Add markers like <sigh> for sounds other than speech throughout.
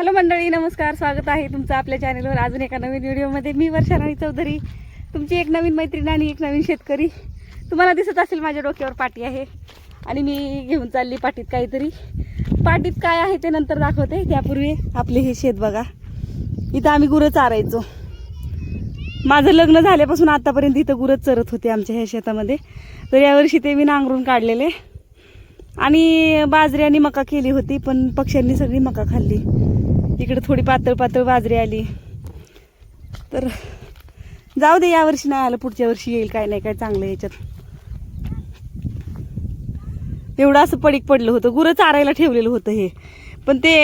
Hello मंडळी नमस्कार स्वागत आहे तुमचं आपल्या चॅनलवर अजून एका नवीन व्हिडिओमध्ये मी वर्षा राणी चौधरी. तुमची एक नवीन मैत्रीण आणि एक नवीन शेतकरी. तुम्हाला दिसत असेल माझ्या डोक्यावर पाटी आहे. आणि मी घेऊन चालली पाटीत काहीतरी. पाटीत काय आहे ते नंतर दाखवते. त्यापूर्वी आपले हे शेत बघा. इथं आम्ही गुरं चारायचो. माझं लग्न झाल्यापासून आतापर्यंत इथं गुरंच चरत होते आमच्या ह्या शेतामध्ये. तर यावर्षी ते मी नांगरून काढलेले. आणि बाजरी आणि मका केली होती पण पक्ष्यांनी सगळी मका खाल्ली. इकडे थोडी पातळ पातळ बाजरी आली. तर जाऊ दे यावर्षी नाही आलं पुढच्या वर्षी येईल काय नाही काय चांगलं याच्यात. एवढं असं पडीक पडलं होतं गुरं चारायला ठेवलेलं होतं हे. पण ते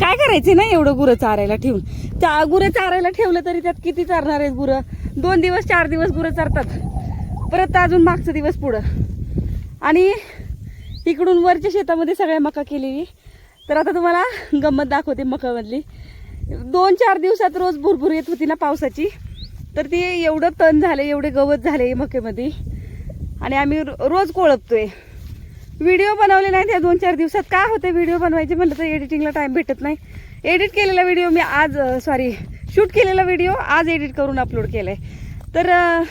काय करायचे ना एवढं गुरं चारायला ठेवून? चा गुरं चारायला ठेवलं तरी त्यात किती चारणार आहेत गुरं? दोन दिवस चार दिवस गुरं चारतात. परत अजून मागचा दिवस पुढं. आणि इकडून वरच्या शेतामध्ये सगळ्या मका केलेली. तर आता तुम्हाला गंमत दाखवते मकामधली. दोन चार दिवसात रोज भुरभुर येत होती ना पावसाची. तर ती एवढं तण झाले एवढे गवत झाले मकेमध्ये. आणि आम्ही रो- रोज कोळपतोय. व्हिडिओ बनवले नाही त्या दोन चार दिवसात. का होते व्हिडिओ बनवायचे म्हटलं तर एडिटिंगला टाईम भेटत नाही. एडिट केलेला व्हिडिओ मी आज सॉरी शूट केलेला व्हिडिओ आज एडिट करून अपलोड केला आहे तर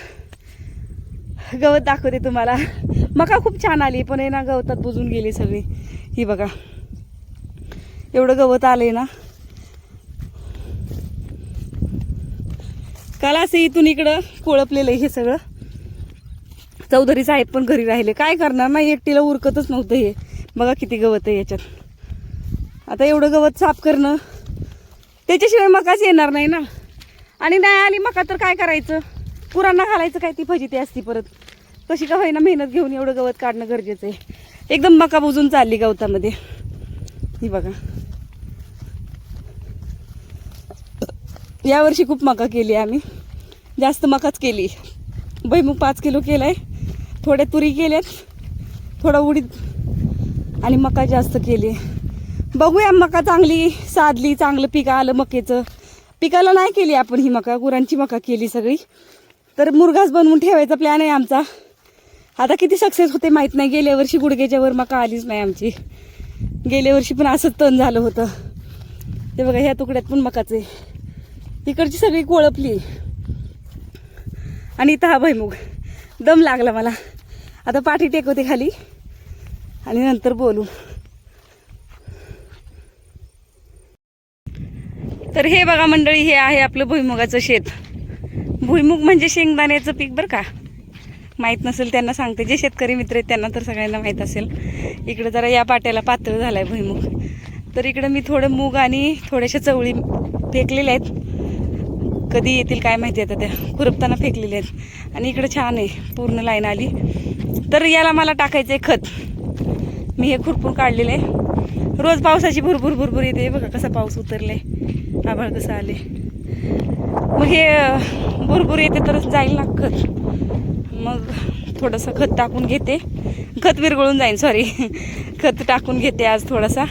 गवत दाखवते तुम्हाला. मका खूप छान आली पण आहे ना गवतात बुजून गेली सगळी. ही बघा. एवढं गवत आलंय ना. काल असं इथून इकडं कोळपलेलं आहे हे सगळं. चौधरी साहेब पण घरी राहिले. काय करणार नाही एकटीला उरकतच नव्हतं हे. बघा किती गवत आहे याच्यात. आता एवढं गवत साफ करणं त्याच्याशिवाय मकाच येणार नाही ना. आणि नाही आली मका तर काय करायचं? पुरांना घालायचं काय? ती फजिती असती परत. कशी का होईना मेहनत घेऊन एवढं गवत काढणं गरजेचं आहे. एकदम मका बुजून चालली गवतामध्ये. ही बघा. यावर्षी खूप मका केली आम्ही. जास्त मकाच केली. भैमुग पाच किलो केलाय. थोड्या तुरी केल्यात थोडा उडीद आणि मका जास्त केली. बघूया मका चांगली साधली चांगलं पीक आलं मकेचं. पिकाला नाही केली आपण ही मका गुरांची मका केली सगळी. तर मुरगास बनवून ठेवायचा प्लॅन आहे आमचा. आता किती सक्सेस होते माहीत नाही. गेल्या वर्षी गुडघ्याच्या वर मका आलीच नाही आमची. गेल्या वर्षी पण असंच तण झालं होतं. ते बघा ह्या तुकड्यात पण मकाचे इकडची सगळी कोळपली. आणि इथं हा भैमुग दम लागला मला. आता पाठी टेकवते खाली. आणि नंतर बोलू. तर हे बघा मंडळी हे आहे आपलं भुईमुगाचं शेत. भुईमुग म्हणजे शेंगदाण्याचं पीक बरं का? माहीत नसेल त्यांना सांगते. जे शेतकरी मित्र आहेत त्यांना तर सगळ्यांना माहीत असेल. इकडं जरा या पाट्याला पातळ झाला आहे भुईमुग. तर इकडं मी थोडं मूग आणि थोड्याशा चवळी फेकलेल्या आहेत. कधी येतील काय माहिती आता त्या खुरपताना फेकलेल्या आहेत. आणि इकडं छान आहे पूर्ण लाईन आली. तर याला मला टाकायचं आहे खत. मी हे खुरपून काढलेलं आहे. रोज पावसाची भरपूर भरभूर येते. बघा कसा पाऊस उतरलाय. आभाळ कसं आले मग हे भरभूर येते तरच जाईल ना खत. मग थोडंसं खत टाकून घेते. खत विरघळून जाईन सॉरी <laughs> खत टाकून घेते आज थोडासा.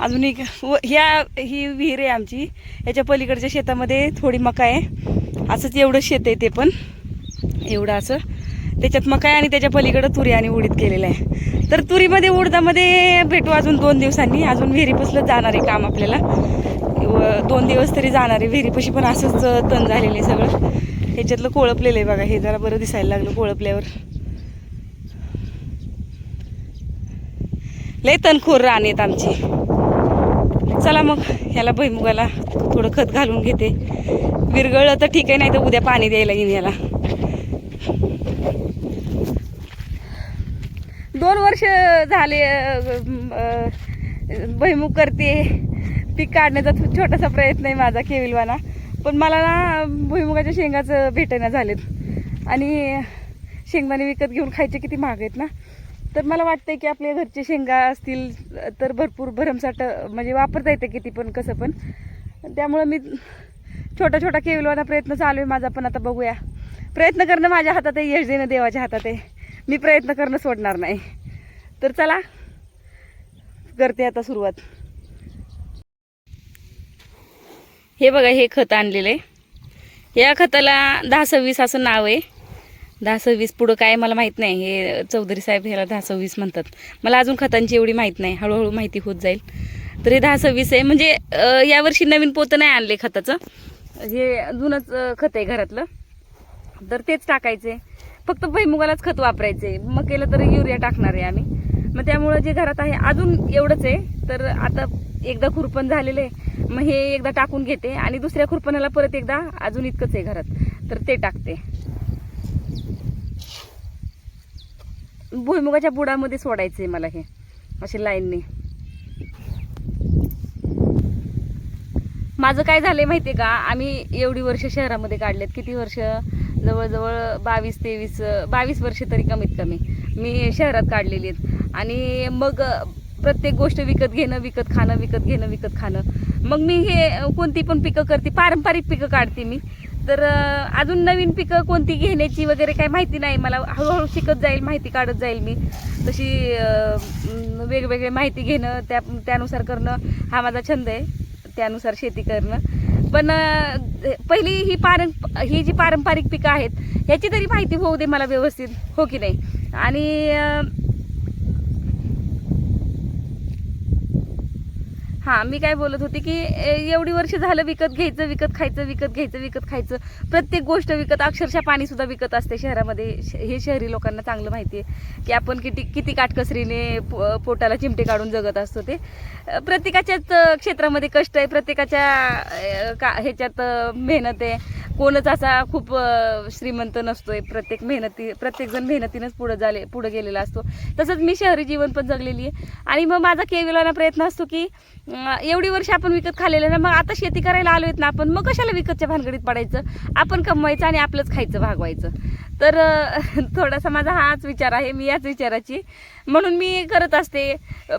अजून एक व ह्या ही विहीर आहे आमची. याच्या पलीकडच्या शेतामध्ये थोडी मका आहे. असंच एवढं शेत आहे ते पण. एवढं असं. त्याच्यात मका आहे आणि त्याच्या पलीकडं तुरी आणि उडीद केलेलं आहे. तर तुरीमध्ये उडदामध्ये भेटू अजून दोन दिवसांनी. अजून विहिरीपासलंच जाणार आहे काम आपल्याला. व दोन दिवस तरी जाणार आहे. विहिरीपाशी पण असंच तण झालेलं आहे सगळं. ह्याच्यातलं कोळपलेलं आहे बघा. हे जरा बरं दिसायला लागलं कोळपल्यावर. लय तणखोर रान आहेत आमची. चला मग ह्याला भैमुगाला थोडं खत घालून घेते. विरगळलं तर ठीक आहे नाही तर उद्या पाणी द्यायला येईन याला. दोन वर्ष झाले भैमुख करते. पीक काढण्याचा छोटासा प्रयत्न आहे माझा केविलवाना पण मला ना भुईमुगाच्या शेंगाचं भेटेना झालेत. आणि शेंगदाणे विकत घेऊन खायचे किती महाग आहेत ना. तर मला वाटतंय की आपल्या घरचे शेंगा असतील तर भरपूर भरमसाठ म्हणजे वापरता येतं किती पण कसं पण. त्यामुळं मी छोटा छोटा केविलवाना प्रयत्न चालू आहे माझा पण आता बघूया. प्रयत्न करणं माझ्या हातात आहे यश देणं देवाच्या हातात आहे. मी प्रयत्न करणं सोडणार नाही. तर चला करते आता सुरुवात. हे बघा हे खत आणलेलं आहे. या खताला दहा सव्वीस असं नाव आहे. दहा सव्वीस पुढं काय मला माहीत नाही. हे चौधरी साहेब ह्याला दहा सव्वीस म्हणतात. मला अजून खतांची एवढी माहीत नाही. हळूहळू माहिती होत जाईल. तर हे दहा सव्वीस आहे. म्हणजे यावर्षी नवीन पोतं नाही आणले खताचं. हे जुनंच खत आहे घरातलं. तर तेच टाकायचे. फक्त भैमुगालाच खत वापरायचे. मग केलं तर युरिया टाकणार आहे आम्ही. मग त्यामुळं जे घरात आहे अजून एवढंच आहे. तर आता एकदा खुरपण झालेलं आहे. मग हे एकदा टाकून घेते. आणि दुसऱ्या खुरपणाला परत एकदा अजून इतकंच आहे घरात. तर ते टाकते. भुईमुगाच्या बुडामध्ये सोडायचं आहे मला हे असे लाईनने. माझं काय झालंय माहितीये का? आम्ही एवढी वर्ष शहरामध्ये काढलेत. किती वर्ष? जवळजवळ बावीस तेवीस बावीस वर्ष तरी कमीत कमी. मी शहरात काढलेली आहेत. आणि मग प्रत्येक गोष्ट विकत घेणं विकत खाणं विकत घेणं विकत खाणं. मग मी हे कोणती पण पिकं करते. पारंपरिक पिकं काढते मी. तर अजून नवीन पिकं कोणती घेण्याची वगैरे काही माहिती नाही. मला हळूहळू शिकत जाईल माहिती काढत जाईल मी. तशी वेगवेगळे माहिती घेणं त्या त्यानुसार करणं हा माझा छंद आहे. त्यानुसार शेती करणं. पण पहिली ही पारं ही जी पारंपरिक पिकं आहेत ह्याची तरी माहिती होऊ दे मला व्यवस्थित हो की नाही? आणि हां मी काय बोलत होते की एवढी वर्ष झालं विकत घ्यायचं विकत खायचं विकत घ्यायचं विकत खायचं. प्रत्येक गोष्ट विकत अक्षरशः पाणी सुद्धा विकत असते शहरामध्ये. श- हे शहरी लोकांना चांगलं माहिती आहे की आपण किती किती काटकसरीने पो- पोटाला चिमटे काढून जगत असतो ते. प्रत्येकाच्याच क्षेत्रामध्ये कष्ट आहे प्रत्येकाच्या का ह्याच्यात मेहनत आहे. कोणच असा खूप श्रीमंत नसतोय. प्रत्येक मेहनती प्रत्येकजण मेहनतीनंच पुढे झाले पुढे गेलेला असतो. तसंच मी शहरी जीवन पण जगलेली आहे. आणि मग माझा केविलाना प्रयत्न असतो की एवढी वर्ष आपण विकत खाल्लेलं ना मग आता शेती करायला आलो आहेत ना आपण मग कशाला विकतच्या भानगडीत पडायचं? आपण कमवायचं आणि आपलंच खायचं भागवायचं. तर <laughs> थोडासा माझा हाच विचार आहे मी याच विचाराची. म्हणून मी करत असते.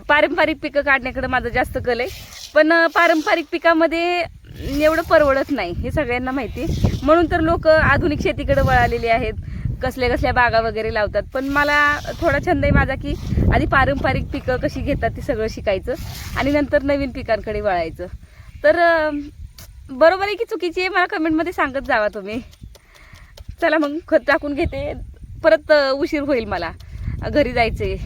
पारंपरिक पिकं काढण्याकडे माझं जास्त कल आहे. पण पारंपरिक पिकामध्ये एवढं परवडत नाही हे सगळ्यांना माहिती. म्हणून तर लोक आधुनिक शेतीकडे वळालेली आहेत कसल्या कसल्या बागा वगैरे लावतात. पण मला थोडा छंद आहे माझा की आधी पारंपरिक पिकं कशी घेतात ते सगळं शिकायचं आणि नंतर नवीन पिकांकडे वळायचं. तर बरोबर आहे की चुकीची आहे? मला कमेंटमध्ये सांगत जावा तुम्ही. चला मग खत टाकून घेते. परत उशीर होईल मला. घरी जायचे.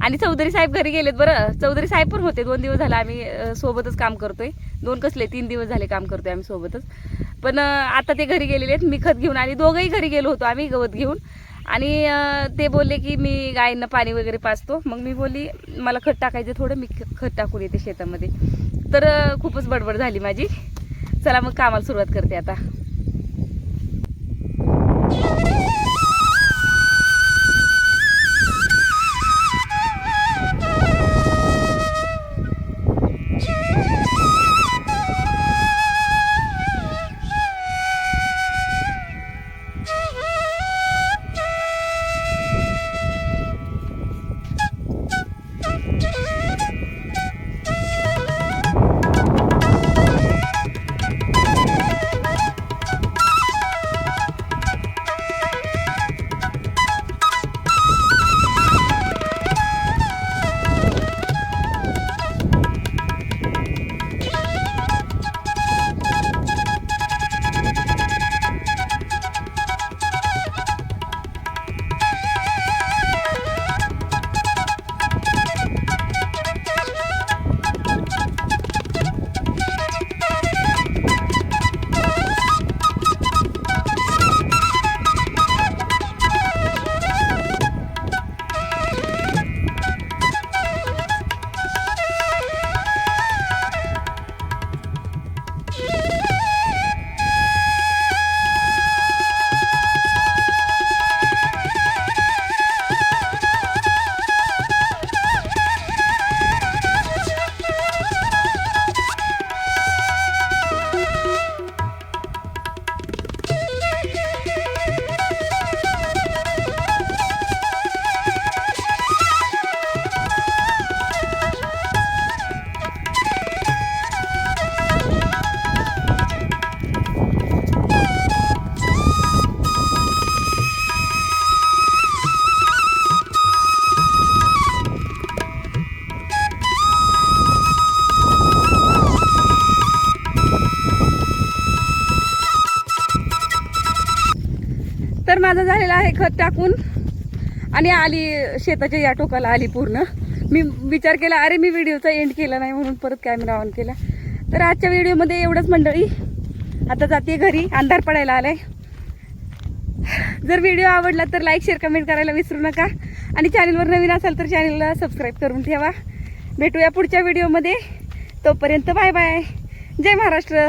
आणि चौधरी साहेब घरी गेलेत बरं. चौधरी साहेब पण होते. दोन दिवस झाले आम्ही सोबतच काम करतोय. दोन कसले तीन दिवस झाले काम करतोय आम्ही सोबतच. पण आता ते घरी गेलेले आहेत मी खत घेऊन आणि दोघंही घरी गेलो होतो आम्ही गवत घेऊन. आणि ते बोलले की मी गायींना पाणी वगैरे पाचतो मग मी बोलली मला खत टाकायचं थोडं मी ख- खत टाकून येते शेतामध्ये. तर खूपच बडबड झाली माझी. चला मग कामाला सुरुवात करते आता. माझं झालेला आहे खत टाकून. आणि आली शेताच्या या टोकाला आली पूर्ण. मी विचार केला अरे मी व्हिडिओचा एंड केला नाही म्हणून परत कॅमेरा ऑन केला. तर आजच्या व्हिडिओमध्ये एवढंच मंडळी. आता जाते घरी अंधार पडायला आलाय. जर व्हिडिओ आवडला तर लाईक शेअर कमेंट करायला विसरू नका. आणि चॅनलवर नवीन असाल तर चॅनलला सबस्क्राईब करून ठेवा. भेटूया पुढच्या व्हिडिओमध्ये. तोपर्यंत बाय बाय जय महाराष्ट्र.